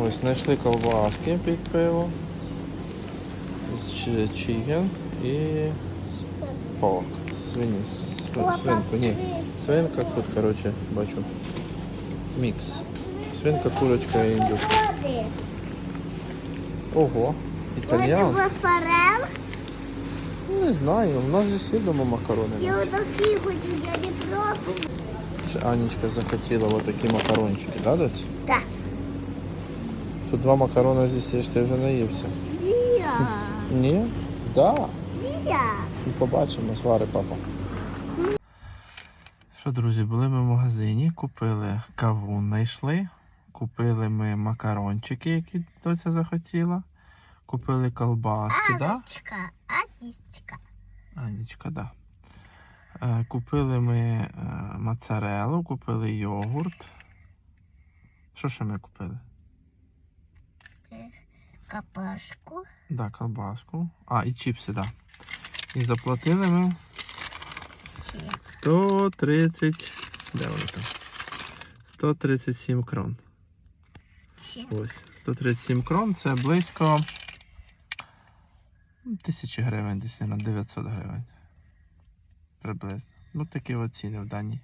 Ось, знайшли колбаски під пиво. З чи- чиген і порк. Свині, свинку, ні. Свинка, тут, коротше, бачу. Мікс. Свинка, курочка і індюк. Ого, фарел. Не знаю, у нас же є дома макарони. Я отакі хочу, я не пробую. Ще Анічка захотіла отакі макарончики, да, доць? Так. Тут два макарони з'їсиш, ти вже наївся. Я. Ні? Да. Ну, Побачимо, свари папа. Що, друзі, були ми в магазині, купили кавун, знайшли. Купили ми макарончики, які доця захотіла. Купили колбаски, да? Анечка, Анечка. Анічка, да. Е, Купили ми е, моцарелу, купили йогурт. Що ще ми купили? Капашку. Да, колбаску. А, і чіпси, да. І заплатили ми 130. Де вони там? 137 крон. Ось. 137 крон це близько ну, тисячі гривень, десь на 900 гривень. Приблизно. Ну такі от ціни в даній.